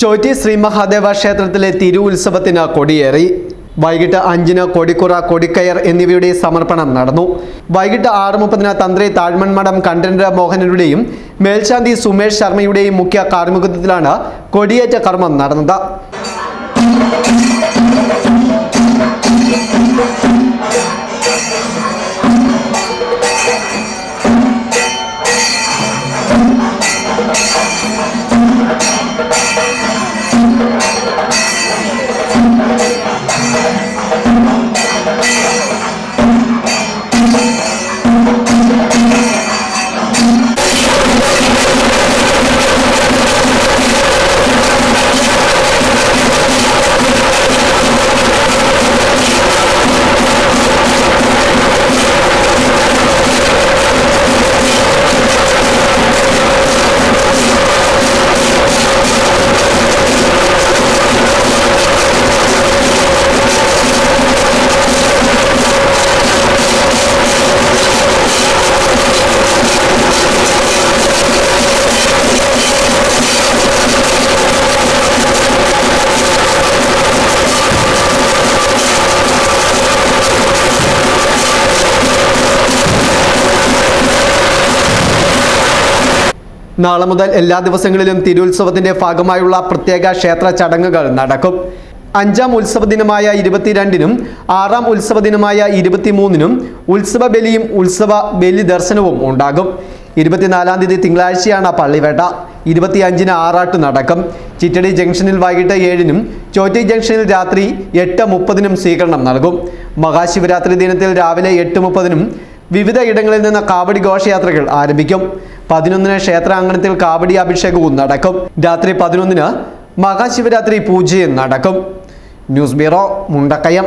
ചോറ്റി ശ്രീ മഹാദേവ ക്ഷേത്രത്തിലെ തിരു ഉത്സവത്തിന് കൊടിയേറി. വൈകിട്ട് അഞ്ചിന് കൊടിക്കുറ കൊടിക്കയർ എന്നിവയുടെ സമർപ്പണം നടന്നു. വൈകിട്ട് ആറ് മുപ്പതിന് തന്ത്രി താഴ്മൺമഠം കണ്ഠരര മോഹനരുടെയും മേൽശാന്തി സുമേഷ് ശർമ്മയുടെയും മുഖ്യ കാർമ്മികത്വത്തിലാണ് കൊടിയേറ്റ കർമ്മം നടന്നത്. നാളെ മുതൽ എല്ലാ ദിവസങ്ങളിലും തിരുത്സവത്തിന്റെ ഭാഗമായുള്ള പ്രത്യേക ക്ഷേത്ര ചടങ്ങുകൾ നടക്കും. അഞ്ചാം ഉത്സവ ദിനമായ ഇരുപത്തിരണ്ടിനും ആറാം ഉത്സവ ദിനമായ ഇരുപത്തിമൂന്നിനും ഉത്സവ ബലിയും ഉത്സവ ബലി ദർശനവും ഉണ്ടാകും. ഇരുപത്തിനാലാം തീയതി തിങ്കളാഴ്ചയാണ് പള്ളിവേട്ട. ഇരുപത്തിയഞ്ചിന് ആറാട്ട് നടക്കും. ചിറ്റടി ജംഗ്ഷനിൽ വൈകിട്ട് ഏഴിനും ചോറ്റി ജംഗ്ഷനിൽ രാത്രി എട്ട് മുപ്പതിനും സ്വീകരണം നൽകും. മഹാശിവരാത്രി ദിനത്തിൽ രാവിലെ എട്ട് മുപ്പതിനും വിവിധ ഇടങ്ങളിൽ നിന്ന് കാവടി ഘോഷയാത്രകൾ ആരംഭിക്കും. പതിനൊന്നിന് ക്ഷേത്രാങ്കണത്തിൽ കാവടി അഭിഷേകവും നടക്കും. രാത്രി പതിനൊന്നിന് മഹാശിവരാത്രി പൂജയും നടക്കും. News bureau Mundakkayam.